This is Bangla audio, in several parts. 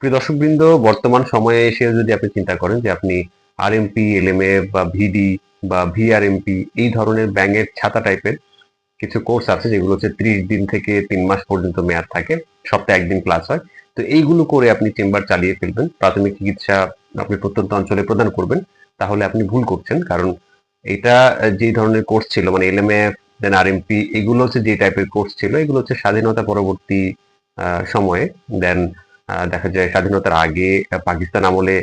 প্রিয় দর্শকবৃন্দ, বর্তমান সময়ে এসে যদি আপনি চিন্তা করেন যে আপনি আরএমপি এলএমএ বা ভিডি বা ভিআরএমপি এই ধরনের ব্যাঙের ছাতা টাইপের কিছু কোর্স আছে যেগুলো হচ্ছে ত্রিশ দিন থেকে তিন মাস পর্যন্ত মেয়াদ থাকে, সপ্তাহে একদিন ক্লাস হয়। তো এইগুলো করে আপনি চেম্বার চালিয়ে ফেলবেন, প্রাথমিক চিকিৎসা আপনি প্রত্যন্ত অঞ্চলে প্রদান করবেন, তাহলে আপনি ভুল করছেন। কারণ এটা যে ধরনের কোর্স ছিল মানে এলএমএ দেন আরএমপি এগুলো হচ্ছে যে টাইপের কোর্স ছিল, এগুলো হচ্ছে স্বাধীনতা পরবর্তী সময়ে দেন দেখা যায় স্বাধীনতার আগে পাকিস্তান আমলে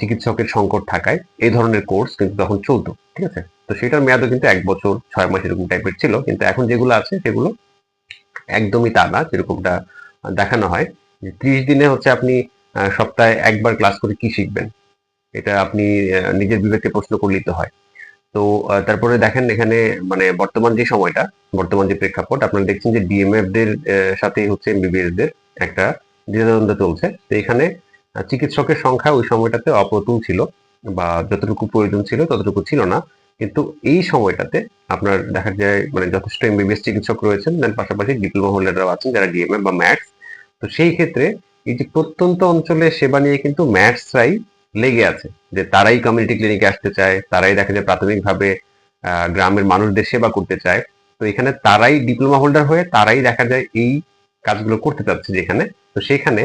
চিকিৎসকের সংকট থাকায় এই ধরনের কোর্স কিন্তু তখন চলতো, ঠিক আছে? তো সেটার মেয়াদও কিন্তু এক বছর, ছয় মাস এরকম টাইপের ছিল। কিন্তু এখন যেগুলো আছে, সেগুলো একদমই তা না, যেরকমটা দেখানো হয়। যে ত্রিশ দিনে হচ্ছে আপনি সপ্তাহে একবার ক্লাস করে কি শিখবেন? এটা আপনি নিজের বিবেকে প্রশ্ন করলেই তো হয়। তো তারপরে দেখেন এখানে মানে বর্তমান যে সময়টা, বর্তমান যে প্রেক্ষাপট, আপনারা দেখছেন যে ডিএমএফ দের সাথে হচ্ছে এমবিবিএস দের একটা দ্বিধাদ্বন্দ্ব চলছে। তো এখানে চিকিৎসকের সংখ্যা ওই সময়টাতে অপ্রতুল ছিল বা যতটুকু প্রয়োজন ছিল ততটুকু ছিল না। কিন্তু এই সময়টাতে আপনার দেখা যায় মানে যথেষ্ট এমবিবিএস চিকিৎসক রয়েছেন দেন পাশাপাশি ডিপ্লোমা হোল্ডাররাও আছেন যারা ডিএমএ বা ম্যাথস তো সেই ক্ষেত্রে এই যে প্রত্যন্ত অঞ্চলে সেবা নিয়ে কিন্তু ম্যাথসরাই লেগে আছে। যে তারাই কমিউনিটি ক্লিনিকে আসতে চায়, তারাই দেখা যায় প্রাথমিকভাবে গ্রামের মানুষদের সেবা করতে চায়। তো এখানে তারাই ডিপ্লোমা হোল্ডার হয়ে তারাই দেখা যায় এই কাজগুলো করতে চাচ্ছে যেখানে। তো সেখানে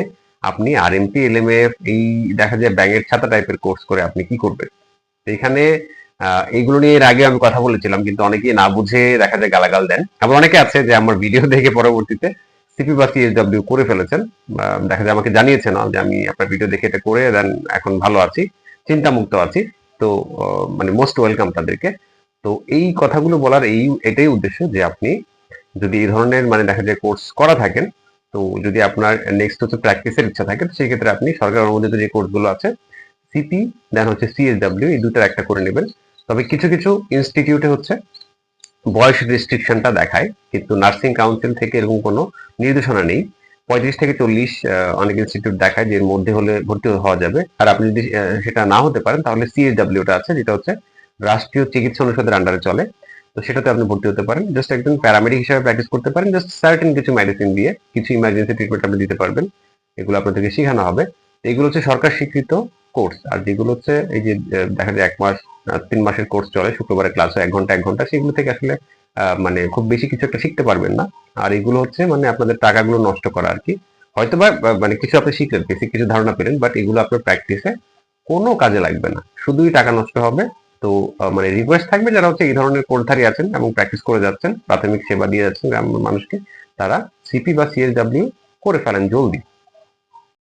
আপনি আরএমপি এলএমএফ এই দেখা যায় ব্যাঙের ছাতা টাইপের কোর্স করে আপনি কি করবেন? এখানে এইগুলো নিয়ে এর আগে আমি কথা বলেছিলাম, কিন্তু অনেকেই না বুঝে দেখা যায় গালাগাল দেন। আবার অনেকে আছে যে আমার ভিডিও দেখে পরবর্তীতে সিপি বা সিএসডব্লিউ করে ফেলেছেন। দেখা যায় আমাকে জানিয়েছেন যে আমি আপনার ভিডিও দেখে এটা করে, দেন এখন ভালো আছি, চিন্তামুক্ত আছি। তো মানে মোস্ট ওয়েলকাম তাদেরকে। তো এই কথাগুলো বলার এই, এটাই উদ্দেশ্য যে আপনি যদি এই ধরনের মানে দেখা যায় কোর্স করা থাকেন তো যদি আপনার নেক্সট হচ্ছে প্র্যাকটিসের ইচ্ছা থাকে, তো সেই ক্ষেত্রে আপনি সরকার অনুমোদিত যে কোর্সগুলো আছে সিপি দেন হচ্ছে সিএসডব্লিউ এই দুটোর একটা করে নেবেন। তবে কিছু কিছু ইনস্টিটিউটে হচ্ছে বয়স রেস্ট্রিকশনটা দেখায়, কিন্তু নার্সিং কাউন্সিল থেকে এরকম কোনো নির্দেশনা নেই। পঁয়ত্রিশ থেকে চল্লিশ অনেক ইনস্টিটিউট দেখায়, যে এর মধ্যে হলে ভর্তি হওয়া যাবে। আর আপনি যদি সেটা না হতে পারেন, তাহলে সিএসডব্লিউটা আছে, যেটা হচ্ছে রাষ্ট্রীয় চিকিৎসা অনুষদের আন্ডারে চলে। তো সেটাতে আপনি ভর্তি হতে পারেন। জাস্ট একজন প্যারামেডিক হিসেবে প্র্যাকটিস করতে পারেন। জাস্ট সার্টেন কিছু মেডিসিন দিয়ে কিছু ইমার্জেন্সি ট্রিটমেন্ট আপনি দিতে পারবেন। এগুলো আপনাদেরকে শেখানো হবে। এগুলো হচ্ছে সরকার স্বীকৃত কোর্স আর যেগুলো হচ্ছে এই যে দেখা যায় এক মাস তিন মাসের কোর্স চলে শুক্রবারে ক্লাস হয়, এক ঘণ্টা এক ঘণ্টা, সেগুলো থেকে আসলে মানে খুব বেশি কিছু একটা শিখতে পারবেন না। আর এগুলো হচ্ছে মানে আপনাদের টাকাগুলো নষ্ট করা আর কি। হয়তো বা মানে কিছু আপনি শিখলেন বেসিক কিছু ধারণা পেলেন বাট এগুলো আপনার প্র্যাকটিসে কোনো কাজে লাগবে না। শুধুই টাকা নষ্ট হবে তো মানে রিকোয়েস্ট থাকবে যারা হচ্ছে এই ধরনের কোর্সধারী আছেন এবং প্র্যাকটিস করে যাচ্ছেন, প্রাথমিক সেবা দিয়ে যাচ্ছেন গ্রামের মানুষকে, তারা সিপি বা সিএসডাব্লিউ করে ফেলেন জলদি।